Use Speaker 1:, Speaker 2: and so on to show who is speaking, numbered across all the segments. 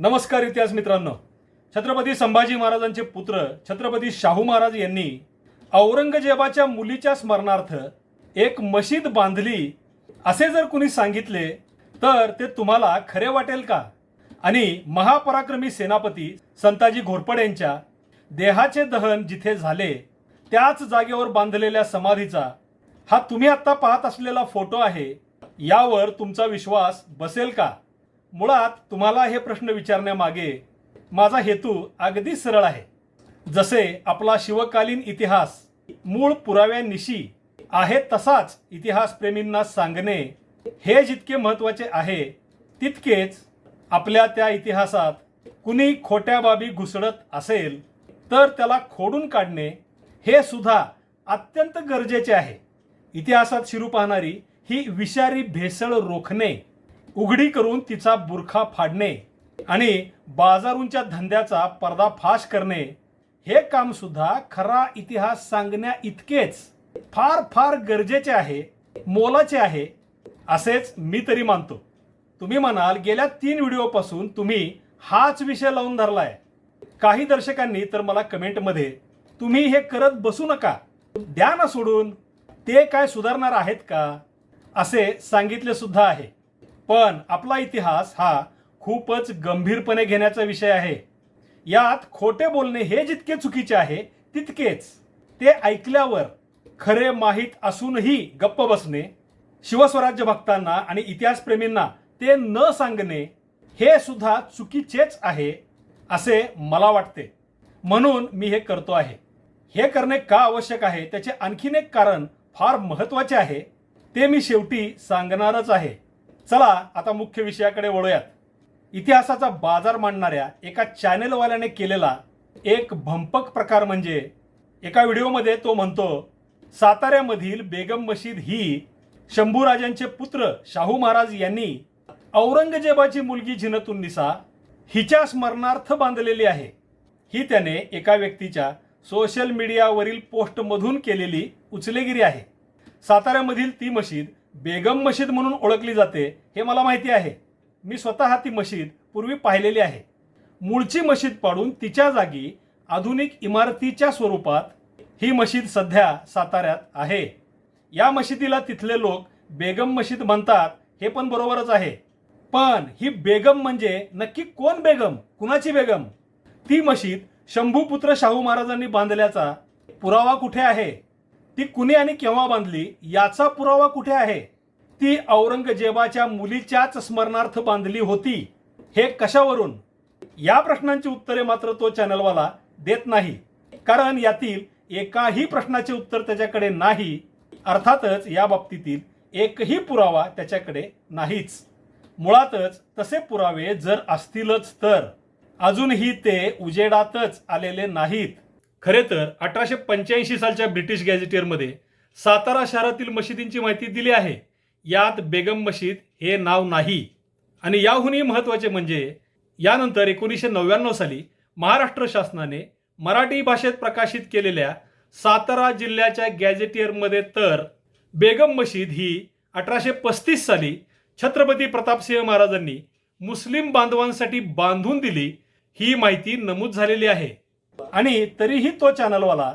Speaker 1: नमस्कार इतिहास मित्रांनो. छत्रपती संभाजी महाराजांचे पुत्र छत्रपती शाहू महाराज यांनी औरंगजेबाच्या मुलीच्या स्मरणार्थ एक मशीद बांधली असे जर कुणी सांगितले तर ते तुम्हाला खरे वाटेल का? आणि महापराक्रमी सेनापती संताजी घोरपड यांच्या देहाचे दहन जिथे झाले त्याच जागेवर बांधलेल्या समाधीचा हा तुम्ही आत्ता पाहत असलेला फोटो आहे यावर तुमचा विश्वास बसेल का? मुळात तुम्हाला हे प्रश्न विचारण्यामागे माझा हेतू अगदी सरळ आहे. जसे आपला शिवकालीन इतिहास मूळ पुराव्यानिशी आहे तसाच इतिहासप्रेमींना सांगणे हे जितके महत्त्वाचे आहे तितकेच आपल्या त्या इतिहासात कुणी खोट्या बाबी घुसळत असेल तर त्याला खोडून काढणे हे सुद्धा अत्यंत गरजेचे आहे. इतिहासात शिरू पाहणारी ही विषारी भेसळ रोखणे उघडी करून तिचा बुरखा फाडणे आणि बाजारूंच्या धंद्याचा पर्दाफाश करणे हे काम सुद्धा खरा इतिहास सांगण्या इतकेच फार फार गरजेचे आहे मोलाचे आहे असेच मी तरी मानतो. तुम्ही म्हणाल गेल्या तीन व्हिडिओपासून तुम्ही हाच विषय लावून धरलाय. काही दर्शकांनी तर मला कमेंटमध्ये तुम्ही हे करत बसू नका द्या ना सोडून ते काय सुधारणार आहेत का असे सांगितले सुद्धा आहे. पण आपला इतिहास हा खूपच गंभीरपणे घेण्याचा विषय आहे. यात खोटे बोलणे हे जितके चुकीचे आहे तितकेच. ते ऐकल्यावर खरे माहीत असूनही गप्प बसणे शिवस्वराज्य भक्तांना आणि इतिहासप्रेमींना ते न सांगणे हे सुद्धा चुकीचेच आहे असे मला वाटते. म्हणून मी हे करतो आहे. हे करणे का आवश्यक आहे त्याचे आणखीन एक कारण फार महत्त्वाचे आहे ते मी शेवटी सांगणारच आहे. चला आता मुख्य विषयाकडे वळूयात. इतिहासाचा बाजार मांडणाऱ्या एका चॅनेलवाल्याने केलेला एक भंपक प्रकार म्हणजे एका व्हिडिओमध्ये तो म्हणतो साताऱ्यामधील बेगम मशीद ही शंभूराजांचे पुत्र शाहू महाराज यांनी औरंगजेबाची मुलगी झिनतुन्निसा हिच्या स्मरणार्थ बांधलेली आहे. ही त्याने एका व्यक्तीच्या सोशल मीडियावरील पोस्टमधून केलेली उचलेगिरी आहे. साताऱ्यामधील ती मशीद बेगम मशीद म्हणून ओळखली जाते हे मला माहिती आहे. मी स्वतः ती मशीद पूर्वी पाहिलेली आहे. मूळची मशीद पाडून तिच्या जागी आधुनिक इमारतीच्या स्वरूपात ही मशीद सध्या साताऱ्यात आहे. या मशिदीला तिथले लोक बेगम मशीद म्हणतात हे पण बरोबरच आहे. पण ही बेगम म्हणजे नक्की कोण बेगम? कुणाची बेगम? ती मशीद शंभूपुत्र शाहू महाराजांनी बांधल्याचा पुरावा कुठे आहे? ती कुणी आणि केव्हा बांधली याचा पुरावा कुठे आहे? ती औरंगजेबाच्या मुलीच्याच स्मरणार्थ बांधली होती. हे कशावरून? या प्रश्नांची उत्तरे मात्र तो चॅनलवाला देत नाही. कारण यातील एकाही प्रश्नाचे उत्तर त्याच्याकडे नाही अर्थातच या बाबतीतील एकही पुरावा त्याच्याकडे नाहीच. मुळातच तसे पुरावे जर असतीलच तर. अजूनही ते उजेडातच आलेले नाहीत. खरे तर अठराशे पंच्याऐंशी सालच्या ब्रिटिश गॅझेटियरमध्ये सातारा शहरातील मशिदींची माहिती दिली आहे. यात बेगम मशीद हे नाव नाही. आणि याहूनही महत्त्वाचे म्हणजे यानंतर एकोणीसशे नव्याण्णव साली महाराष्ट्र शासनाने मराठी भाषेत प्रकाशित केलेल्या सातारा जिल्ह्याच्या गॅझेटियरमध्ये तर बेगम मशीद ही अठराशे पस्तीस साली छत्रपती प्रतापसिंह महाराजांनी मुस्लिम बांधवांसाठी बांधून दिली ही माहिती नमूद झालेली आहे. आणि तरीही तो चॅनलवाला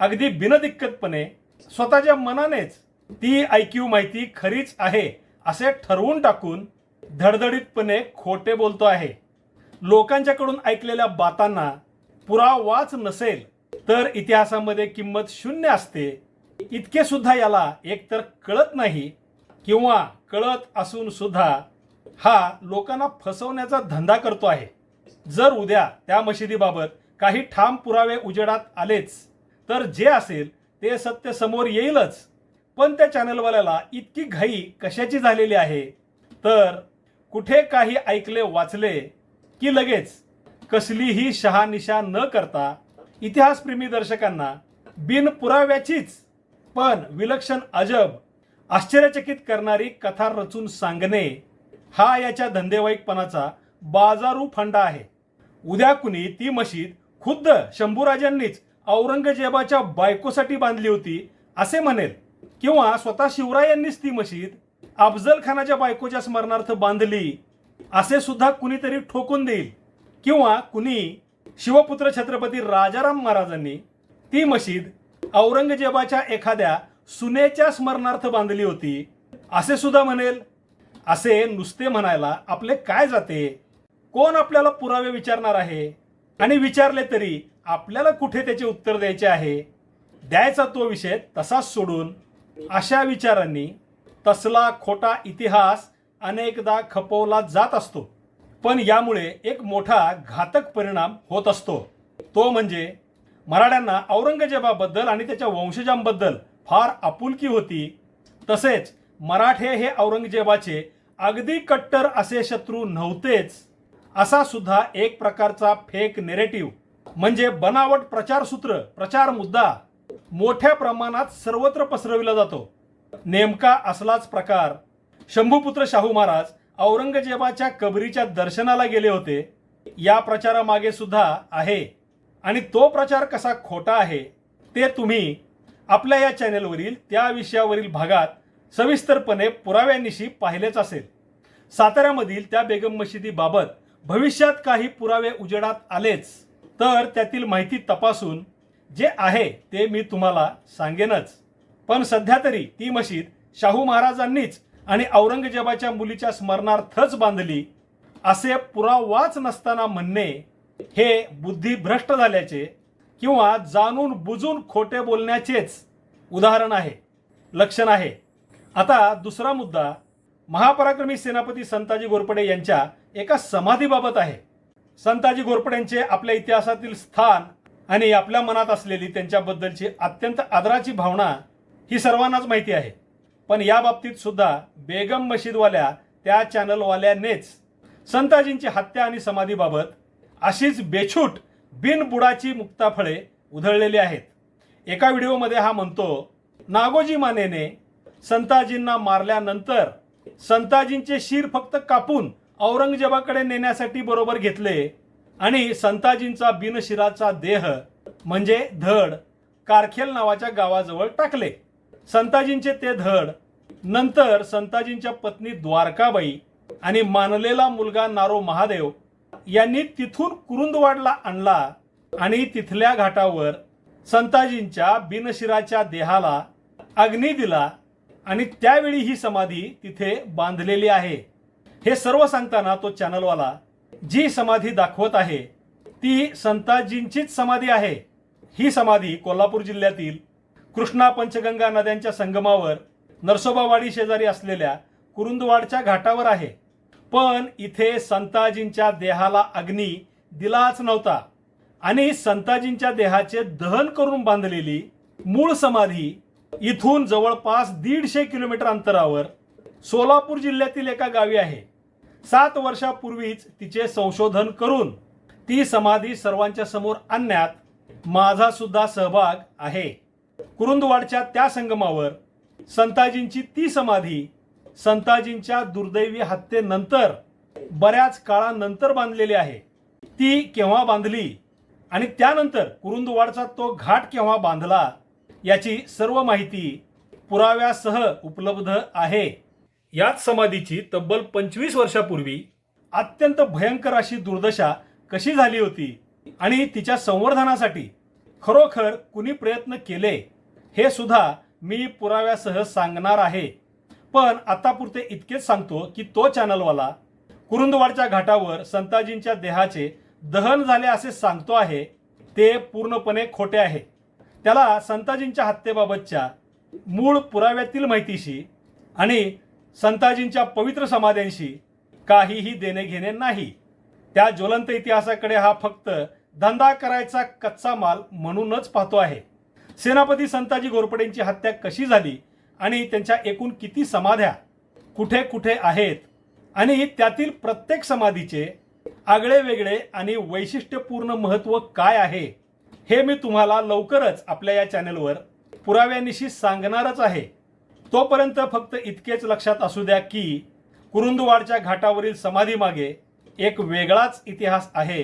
Speaker 1: अगदी बिनदिक्कतपणे स्वतःच्या मनानेच ती ऐकीव माहिती खरीच आहे असे ठरवून टाकून धडधडीतपणे खोटे बोलतो आहे. लोकांच्याकडून ऐकलेल्या बातांना पुरावाच नसेल तर इतिहासामध्ये किंमत शून्य असते. इतके सुद्धा याला एकतर कळत नाही किंवा कळत असून सुद्धा हा लोकांना फसवण्याचा धंदा करतो आहे. जर उद्या त्या मशिदीबाबत काही ठाम पुरावे उजेडात आलेच. तर जे असेल ते सत्य समोर येईलच. पण त्या चॅनलवाल्याला इतकी घाई कशाची झालेली आहे? तर कुठे काही ऐकले वाचले की लगेच कसलीही शहानिशा न करता इतिहासप्रेमी दर्शकांना बिन पुराव्याचीच पण विलक्षण अजब आश्चर्यचकित करणारी कथा रचून सांगणे हा याच्या धंदेवाईकपणाचा बाजारू फंडा आहे. उद्या कुणी ती मशीद खुद्द शंभूराजांनीच औरंगजेबाच्या बायकोसाठी बांधली होती असे म्हणेल. किंवा स्वतः शिवरायांनीच ती मशीद अफजल खानाच्या बायकोच्या स्मरणार्थ बांधली असे सुद्धा कुणीतरी ठोकून देईल. किंवा कुणी शिवपुत्र छत्रपती राजाराम महाराजांनी ती मशीद औरंगजेबाच्या एखाद्या सुनेच्या स्मरणार्थ बांधली होती असे सुद्धा म्हणेल. असे नुसते म्हणायला आपले काय जाते? कोण आपल्याला पुरावे विचारणार आहे? आणि विचारले तरी आपल्याला कुठे त्याचे उत्तर द्यायचे आहे? द्यायचा तो विषय तसाच सोडून अशा विचारांनी तसला खोटा इतिहास अनेकदा खपवला जात असतो. पण यामुळे एक मोठा घातक परिणाम होत असतो. तो म्हणजे मराठ्यांना औरंगजेबाबद्दल आणि त्याच्या वंशजांबद्दल फार आपुलकी होती. तसेच मराठे हे औरंगजेबाचे अगदी कट्टर असे शत्रू नव्हतेच. असा सुद्धा एक प्रकारचा फेक नेरेटिव्ह म्हणजे बनावट प्रचारसूत्र प्रचार मुद्दा मोठ्या प्रमाणात सर्वत्र पसरविला जातो. नेमका असलाच प्रकार. शंभूपुत्र शाहू महाराज औरंगजेबाच्या कबरीच्या दर्शनाला गेले होते. या प्रचारामागे सुद्धा आहे. आणि तो प्रचार कसा खोटा आहे ते तुम्ही आपल्या या चॅनेलवरील त्या विषयावरील भागात सविस्तरपणे पुराव्यानिशी पाहिलेच असेल. साताऱ्यामधील त्या बेगम मशिदीबाबत भविष्यात काही पुरावे उजेडात आलेच तर त्यातील माहिती तपासून जे आहे ते मी तुम्हाला सांगेनच. पण सध्या तरी ती मशीद शाहू महाराजांनीच आणि औरंगजेबाच्या मुलीच्या स्मरणार्थच बांधली असे पुरावाच नसताना म्हणणे हे बुद्धिभ्रष्ट झाल्याचे किंवा जाणून बुजून खोटे बोलण्याचेच उदाहरण आहे लक्षण आहे. आता दुसरा मुद्दा महापराक्रमी सेनापती संताजी घोरपडे यांच्या एका समाधीबाबत आहे. संताजी घोरपड्यांचे आपल्या इतिहासातील स्थान आणि आपल्या मनात असलेली त्यांच्याबद्दलची अत्यंत आदराची भावना ही सर्वांनाच माहिती आहे. पण या बाबतीत सुद्धा बेगम मशीदवाल्या त्या चॅनलवाल्यानेच संताजींची हत्या आणि समाधीबाबत अशीच बेछूट बिनबुडाची मुक्ताफळे उधळलेली आहेत. एका व्हिडिओमध्ये हा म्हणतो नागोजी मानेने संताजींना मारल्यानंतर संताजींचे शिर फक्त कापून औरंगजेबाकडे नेण्यासाठी बरोबर घेतले आणि संताजींचा बिनशिराचा देह म्हणजे धड कारखेल नावाच्या गावाजवळ टाकले. संताजींचे ते धड नंतर संताजींच्या पत्नी द्वारकाबाई आणि मानलेला मुलगा नारो महादेव यांनी तिथून कुरुंदवाडला आणला आणि तिथल्या घाटावर संताजींच्या बिनशिराच्या देहाला अग्नी दिला आणि त्यावेळी ही समाधी तिथे बांधलेली आहे. हे सर्व सांगताना तो चॅनलवाला जी समाधी दाखवत आहे ती संताजींचीच समाधी आहे. ही समाधी कोल्हापूर जिल्ह्यातील कृष्णा पंचगंगा नद्यांच्या संगमावर नरसोबावाडी शेजारी असलेल्या कुरुंदवाडच्या घाटावर आहे. पण इथे संताजींच्या देहाला अग्नी दिलाच नव्हता आणि संताजींच्या देहाचे दहन करून बांधलेली मूळ समाधी इथून जवळपास दीडशे किलोमीटर अंतरावर सोलापूर जिल्ह्यातील एका गावी आहे. सात वर्षापूर्वीच तिचे संशोधन करून ती समाधी सर्वांच्या समोर आणण्यात माझा सुद्धा सहभाग आहे. कुरुंदवाडच्या त्या संगमावर संताजींची ती समाधी संताजींच्या दुर्दैवी हत्येनंतर बऱ्याच काळानंतर बांधलेली आहे. ती केव्हा बांधली आणि त्यानंतर कुरुंदवाडचा तो घाट केव्हा बांधला याची सर्व माहिती पुराव्यासह उपलब्ध आहे. याच समाधीची तब्बल पंचवीस वर्षापूर्वी अत्यंत भयंकर अशी दुर्दशा कशी झाली होती आणि तिच्या संवर्धनासाठी खरोखर कुणी प्रयत्न केले हे सुद्धा मी पुराव्यासह सांगणार आहे. पण आतापुरते इतकेच सांगतो की तो चॅनलवाला कुरुंदवाडच्या घाटावर संताजींच्या देहाचे दहन झाले असे सांगतो आहे ते पूर्णपणे खोटे आहे. त्याला संताजींच्या हत्येबाबतच्या मूळ पुराव्यातील माहितीशी आणि संताजींच्या पवित्र समाध्यांशी काहीही देणे घेणे नाही. त्या ज्वलंत इतिहासाकडे हा फक्त धंदा करायचा कच्चा माल म्हणूनच पाहतो आहे. सेनापती संताजी घोरपडेंची हत्या कशी झाली आणि त्यांच्या एकूण किती समाध्या कुठे कुठे आहेत आणि त्यातील प्रत्येक समाधीचे आगळे वेगळे आणि वैशिष्ट्यपूर्ण महत्त्व काय आहे? हे मी तुम्हाला लवकरच आपल्या या चॅनलवर पुराव्यानिशी सांगणारच आहे. तोपर्यंत फक्त इतकेच लक्षात असू द्या की कुरुंदवाडच्या घाटावरील समाधीमागे एक वेगळाच इतिहास आहे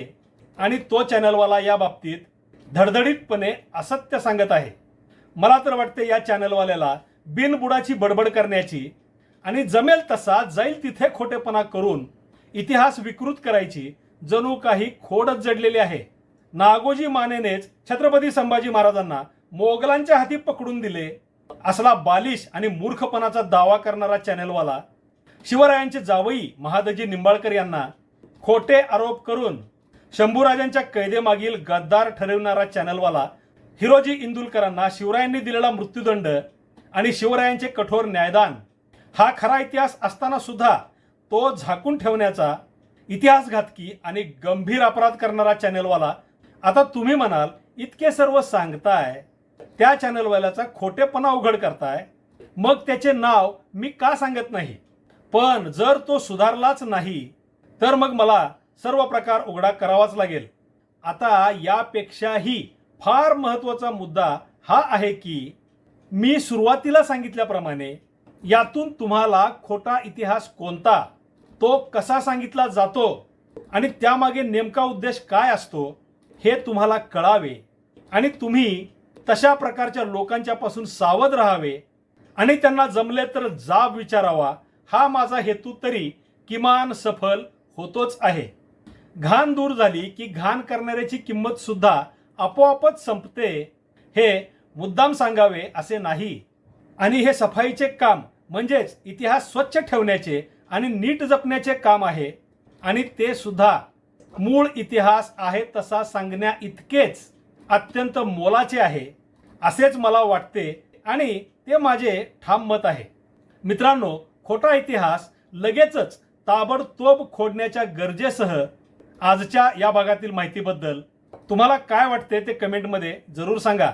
Speaker 1: आणि तो चॅनलवाला या बाबतीत धडधडीतपणे असत्य सांगत आहे. मला तर वाटते या चॅनलवाल्याला बिनबुडाची बडबड करण्याची आणि जमेल तसा जाईल तिथे खोटेपणा करून इतिहास विकृत करायची जणू काही खोडच जडलेली आहे. नागोजी मानेनेच छत्रपती संभाजी महाराजांना मोगलांच्या हाती पकडून दिले. असला बालिश आणि मूर्खपणाचा दावा करणारा चॅनेलवाला शिवरायांचे जावई महादजी निंबाळकर यांना खोटे आरोप करून शंभूराजांच्या कैदेमागील गद्दार ठरविणारा चॅनलवाला हिरोजी इंदुलकरांना शिवरायांनी दिलेला मृत्यूदंड आणि शिवरायांचे कठोर न्यायदान हा खरा इतिहास असताना सुद्धा तो झाकून ठेवण्याचा इतिहासघातकी आणि गंभीर अपराध करणारा चॅनेलवाला आता तुम्ही म्हणाल इतके सर्व सांगताय त्या चॅनलवाल्याचा खोटेपणा उघड करताय मग त्याचे नाव मी का सांगत नाही? पण जर तो सुधारलाच नाही तर मग मला सर्व प्रकार उघडा करावाच लागेल. आता यापेक्षाही फार महत्त्वाचा मुद्दा हा आहे की मी सुरुवातीला सांगितल्याप्रमाणे यातून तुम्हाला खोटा इतिहास कोणता तो कसा सांगितला जातो आणि त्यामागे नेमका उद्देश काय असतो हे तुम्हाला कळावे आणि तुम्ही तशा प्रकारच्या लोकांच्या पासून सावध राहावे आणि त्यांना जमले तर जाब विचारावा. हा माझा हेतू तरी किमान सफल होतोच आहे. घाण दूर झाली की घाण करणाऱ्याची किंमत सुद्धा आपोआपच संपते. हे मुद्दाम सांगावे असे नाही. आणि हे सफाईचे काम म्हणजेच इतिहास स्वच्छ ठेवण्याचे आणि नीट जपण्याचे काम आहे. आणि ते सुद्धा मूळ इतिहास आहे तसा सांगण्या इतकेच अत्यंत मोलाचे आहे असेच मला वाटते आणि ते माझे ठाम मत आहे. मित्रांनो खोटा इतिहास लगेचच ताबडतोब खोडण्याच्या गरजेसह आजच्या या भागातील माहितीबद्दल तुम्हाला काय वाटते ते कमेंटमध्ये जरूर सांगा.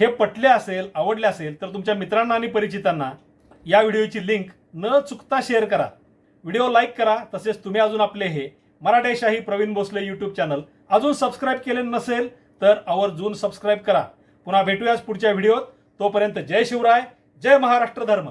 Speaker 1: हे पटले असेल आवडले असेल तर तुमच्या मित्रांना आणि परिचितांना या व्हिडिओची लिंक न चुकता शेअर करा. व्हिडिओ लाईक करा तसेच तुम्ही अजून आपले हे मराठेशाही प्रवीण भोसले यूट्यूब चॅनल अजून सबस्क्राईब केले नसेल तर आवर्जून सबस्क्राईब करा. पुन्हा भेटूयाच पुढच्या व्हिडिओत तोपर्यंत जय शिवराय जय महाराष्ट्र धर्म.